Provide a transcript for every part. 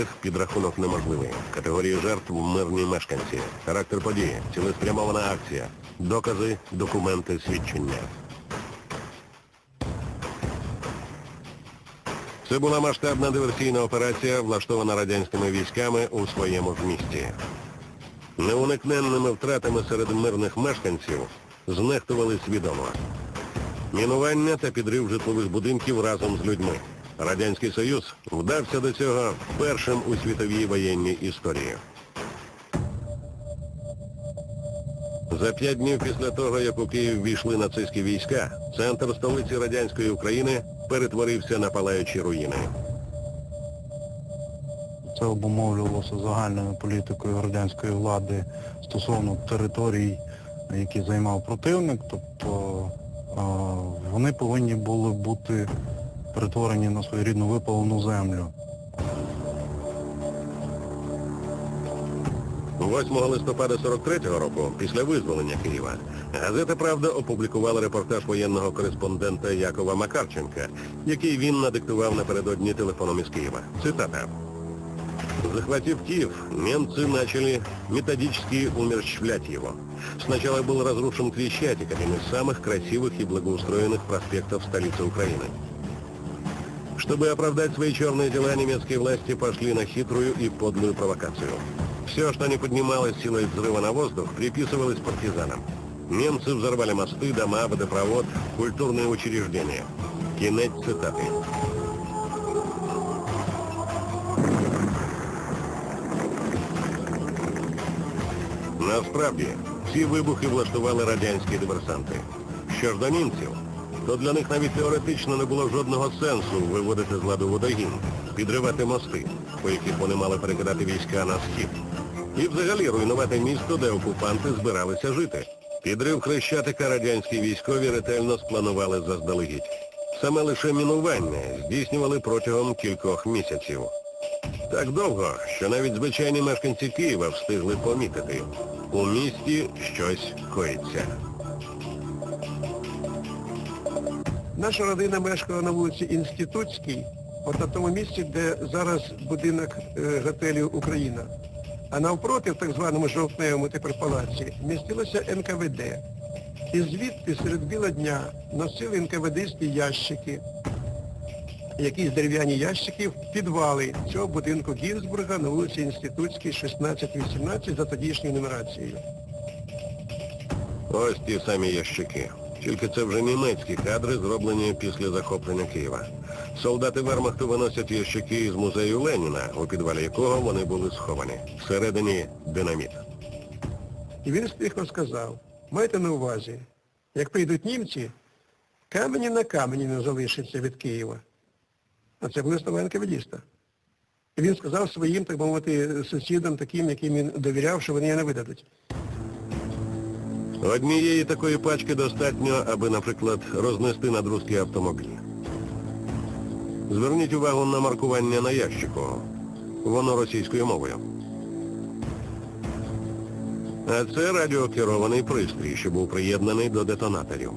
Потерпілих підрахунок неможливий. Категорії жертв мирні мешканці. Характер події, цілеспрямована акція. Докази, документи, свідчення. Це була масштабна диверсійна операція, влаштована радянськими військами у своєму ж. Неуникненними втратами серед мирних мешканців знехтували свідомо. Мінування та підрив житлових будинків разом з людьми. Радянський Союз вдався до цього першим у світовій воєнній історії. За п'ять днів після того, як у Київ війшли нацистські війська, центр столиці радянської України перетворився на палаючі руїни. Це обумовлювалося загальною політикою радянської влади стосовно територій, які займав противник. Тобто вони повинні були бути перетворені на своєрідну випалену землю. 8 листопада 43-го року, після визволення Києва, газета «Правда» опублікувала репортаж воєнного кореспондента Якова Макарченка, який він надиктував напередодні телефоном із Киева. Цитата. Захватив Киев, немцы начали методически умерщвлять его. Сначала был разрушен Крещатик, один из самых красивых и благоустроенных проспектов столицы Украины. Чтобы оправдать свои черные дела, немецкие власти пошли на хитрую и подлую провокацию. Все, что не поднималось силой взрыва на воздух, приписывалось партизанам. Немцы взорвали мосты, дома, водопровод, культурные учреждения. Кінець цитати. Насправді, ці вибухи влаштували радянські диверсанти. Що ж до німців, то для них навіть теоретично не було жодного сенсу виводити з ладу водогін, підривати мости, по яких вони мали перекидати війська на схід. І взагалі руйнувати місто, де окупанти збиралися жити. Підрив Хрещатика радянські військові ретельно спланували заздалегідь. Саме лише мінування здійснювали протягом кількох місяців. Так довго, що навіть звичайні мешканці Києва встигли помітити. У місті щось коїться. Наша родина мешкала на вулиці Інститутській, от на тому місці, де зараз будинок е, готелю Україна. А навпроти, в так званому жовтневому тепер палаці, містилося НКВД. І звідти серед біла дня носили НКВДські ящики, якісь дерев'яні ящики в підвали цього будинку Гінзбурга на вулиці Інститутській, 16-18 за тодішньою нумерацією. Ось ті самі ящики. Тільки це вже німецькі кадри, зроблені після захоплення Києва. Солдати Вермахту виносять ящики із музею Леніна, у підвалі якого вони були сховані. Всередині динаміт. І він стихо сказав, майте на увазі, як прийдуть німці, камені на камені не залишиться від Києва. А це були слова НКВДіста. І він сказав своїм, так би мовити, сусідам, таким, яким він довіряв, що вони не видадуть. Однієї такої пачки достатньо, аби, наприклад, рознести надрузки автомобіль. Зверніть увагу на маркування на ящику. Воно російською мовою. А це радіокерований пристрій, що був приєднаний до детонаторів.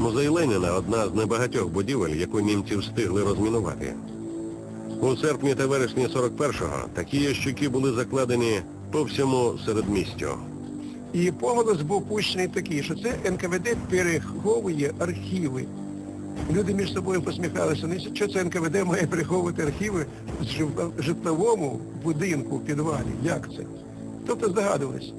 Музей Леніна – одна з небагатьох будівель, яку німці встигли розмінувати. У серпні та вересні 41-го такі ящики були закладені по всьому середмістю. І поголос був пущений такий, що це НКВД переховує архіви. Люди між собою посміхалися, ну що це НКВД має переховувати архіви в житловому будинку в підвалі? Як це? Тобто здогадувались.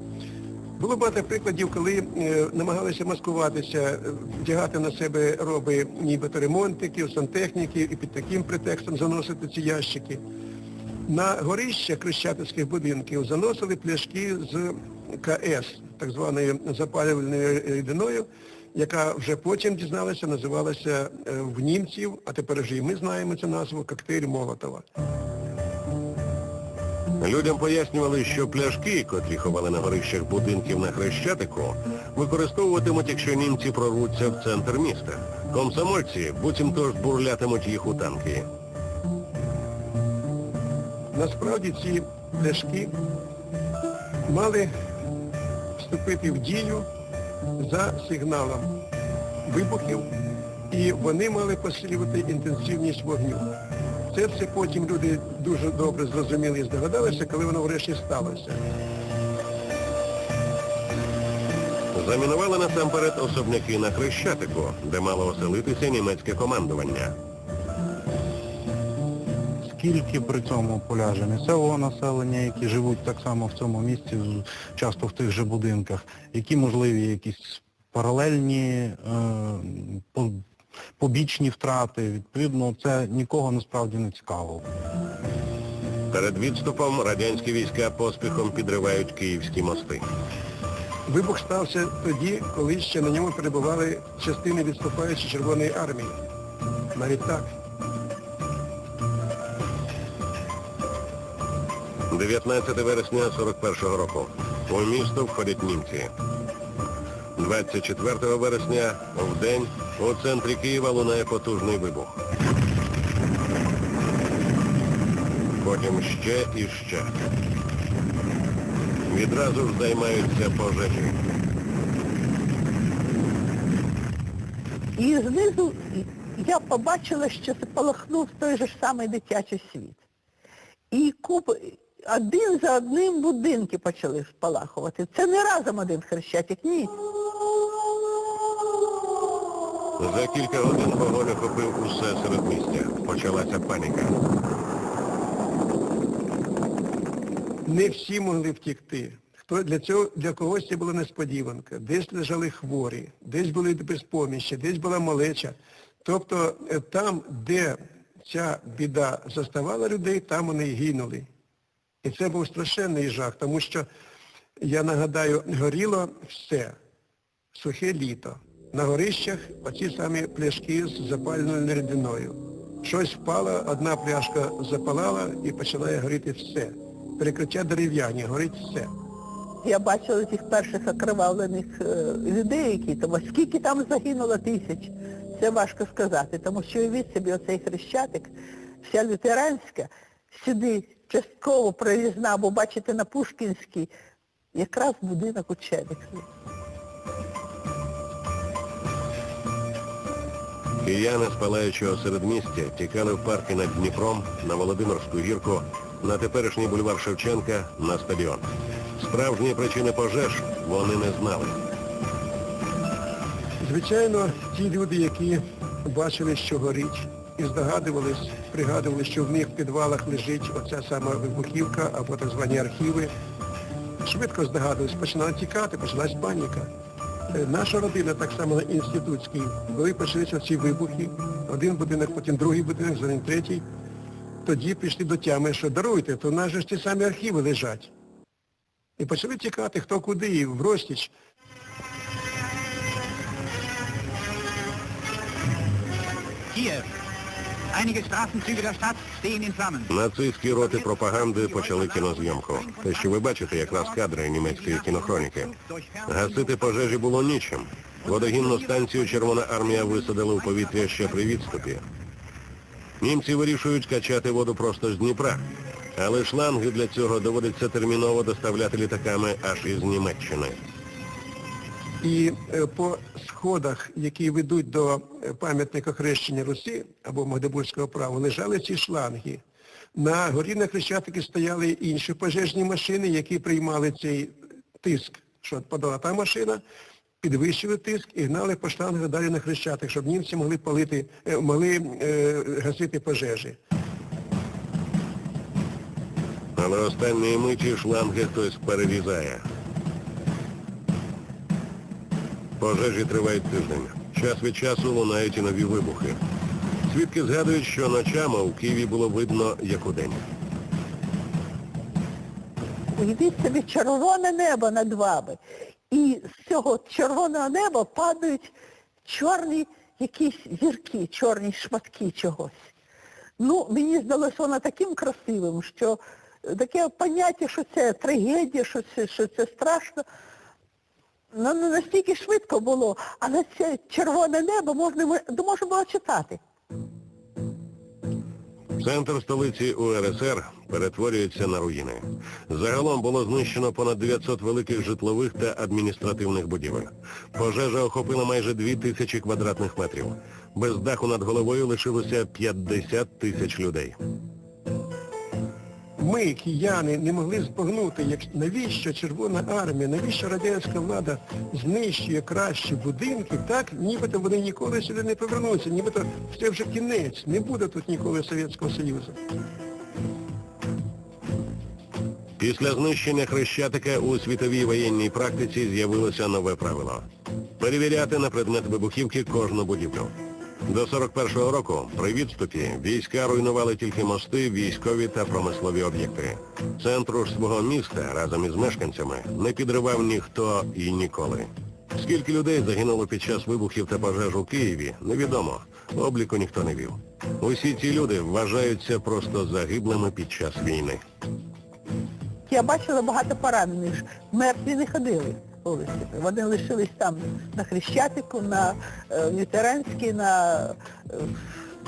Було багато прикладів, коли е, намагалися маскуватися, е, вдягати на себе роби нібито ремонтників, сантехніків і під таким претекстом заносити ці ящики. На горища хрещатицьких будинків заносили пляшки з КС, так званою запалювальною рідиною, яка вже потім дізналася, називалася е, в німців, а тепер вже і ми знаємо цю назву, коктейль Молотова. Людям пояснювали, що пляшки, котрі ховали на горищах будинків на Хрещатику, використовуватимуть, якщо німці прорвуться в центр міста. Комсомольці буцімто ж бурлятимуть їх у танки. Насправді ці пляшки мали вступити в дію за сигналом вибухів, і вони мали посилювати інтенсивність вогню. Це все потім люди дуже добре зрозуміли і здогадалися, коли воно врешті сталося. Замінували насамперед особняки на Хрещатику, де мало оселитися німецьке командування. Скільки при цьому поляже місцевого населення, які живуть так само в цьому місці, часто в тих же будинках, які можливі якісь паралельні е, побічні втрати, відповідно, це нікого насправді не цікаво. Перед відступом радянські війська поспіхом підривають київські мости. Вибух стався тоді, коли ще на ньому перебували частини відступаючої Червоної армії. Навіть так. 19 вересня 41-го року. У місто входять німці. 24 вересня в день у центрі Києва лунає потужний вибух. Потім ще і ще. Відразу ж займаються пожежі. І знизу я побачила, що спалахнув той же ж самий дитячий світ. І куп... один за одним будинки почали спалахувати. Це не разом один хрещатик, ні. За кілька годин вогонь охопив усе серед містя. Почалася паніка. Не всі могли втікти. Хто для цього для когось це була несподіванка. Десь лежали хворі, десь були безпоміщі, десь була малеча. Тобто е, там, де ця біда заставала людей, там вони гинули. І це був страшенний жах, тому що, я нагадаю, горіло все. Сухе літо. На горищах оці самі пляшки з запальною рідиною. Щось впало, одна пляшка запалала і починає горіти все. Перекриття дерев'яні, горить все. Я бачила цих перших окривавлених е, людей, які там, скільки там загинуло тисяч. Це важко сказати, тому що уявіть собі оцей хрещатик, вся лютеранська, сюди частково прорізна, бо бачите на Пушкінській, якраз будинок учебників. Кияни з палаючого середмістя тікали в парки над Дніпром, на Володимирську гірку, на теперішній бульвар Шевченка, на стадіон. Справжні причини пожеж вони не знали. Звичайно, ті люди, які бачили, що горить, і здогадувались, пригадували, що в них в підвалах лежить оця сама вибухівка або так звані архіви, швидко здогадувались, починали тікати, почалась паніка. Е, Наша родина, так само на інститутській, коли почалися ці вибухи, один будинок, потім другий будинок, за ним третій, тоді прийшли до тями, що даруйте, то в нас же ж ті самі архіви лежать. І почали тікати, хто куди, і в розтіч. Kiew. Нацистські роти пропаганди почали кінозйомку. Те, що ви бачите, якраз кадри німецької кінохроніки. Гасити пожежі було нічим. Водогінну станцію Червона армія висадила у повітря ще при відступі. Німці вирішують качати воду просто з Дніпра. Але шланги для цього доводиться терміново доставляти літаками аж із Німеччини. І е, по сходах, які ведуть до е, пам'ятника хрещення Русі або Магдебурзького права, лежали ці шланги. На горі на Хрещатикі стояли інші пожежні машини, які приймали цей тиск, що подала та машина, підвищили тиск і гнали по шлангах далі на Хрещатик, щоб німці могли палити, е, могли гасити пожежі. Але останньої миті шланги хтось перерізає. Пожежі тривають тиждень. Час від часу лунають і нові вибухи. Свідки згадують, що ночами у Києві було видно, як удень. Уявіть собі червоне небо над вами. І з цього червоного неба падають чорні якісь зірки, чорні шматки чогось. Ну, мені здалося воно таким красивим, що таке поняття, що це трагедія, що це, що це страшно. Ну, не настільки швидко було, але це червоне небо можна, можна було читати. Центр столиці УРСР перетворюється на руїни. Загалом було знищено понад 900 великих житлових та адміністративних будівель. Пожежа охопила майже 2 тисячі квадратних метрів. Без даху над головою лишилося 50 тисяч людей. Ми, кияни, не могли збагнути, як навіщо Червона армія, навіщо радянська влада знищує кращі будинки, так нібито вони ніколи сюди не повернуться, нібито це вже кінець, не буде тут ніколи Совєтського Союзу. Після знищення Хрещатика у світовій воєнній практиці з'явилося нове правило – перевіряти на предмет вибухівки кожну будівлю. До 41-го року при відступі війська руйнували тільки мости, військові та промислові об'єкти. Центру ж свого міста разом із мешканцями не підривав ніхто і ніколи. Скільки людей загинуло під час вибухів та пожеж у Києві, невідомо. Обліку ніхто не вів. Усі ці люди вважаються просто загиблими під час війни. Я бачила багато поранених. Мертві не ходили вулиці. Вони лишились там на Хрещатику, на е, Лютеранській, на е,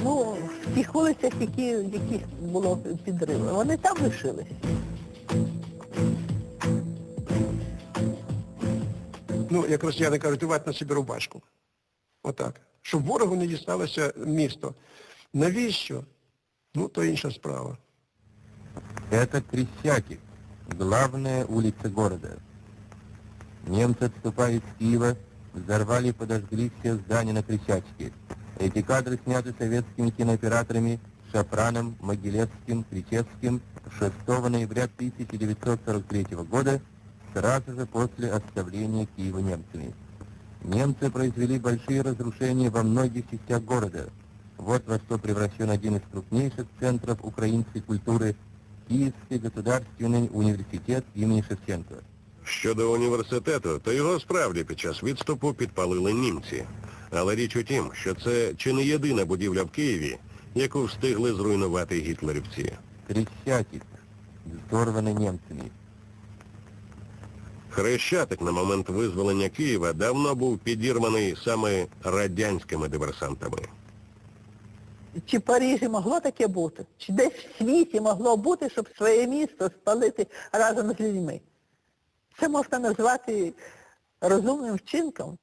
ну, в тих вулицях, які, яких було підриви. Вони там лишились. Ну, як росіяни кажуть, рвати на собі рубашку. Отак. Щоб ворогу не дісталося місто. Навіщо? Ну, то інша справа. Это Крещатик, главная улица города. Немцы, отступая из Киева, взорвали и подожгли все здания на Крещатике. Эти кадры сняты советскими кинооператорами Шафраном, Могилевским, Кричевским 6 ноября 1943 года, сразу же после оставления Киева немцами. Немцы произвели большие разрушения во многих частях города. Вот во что превращен один из крупнейших центров украинской культуры Киевский государственный университет имени Шевченко. Щодо університету, то його справді під час відступу підпалили німці. Але річ у тім, що це чи не єдина будівля в Києві, яку встигли зруйнувати гітлерівці. Крещатик, взорванный немцами. Хрещатик на момент визволення Києва давно був підірваний саме радянськими диверсантами. Чи в Парижі могло таке бути? Чи десь в світі могло бути, щоб своє місто спалити разом з людьми? Це можна назвати розумним вчинком.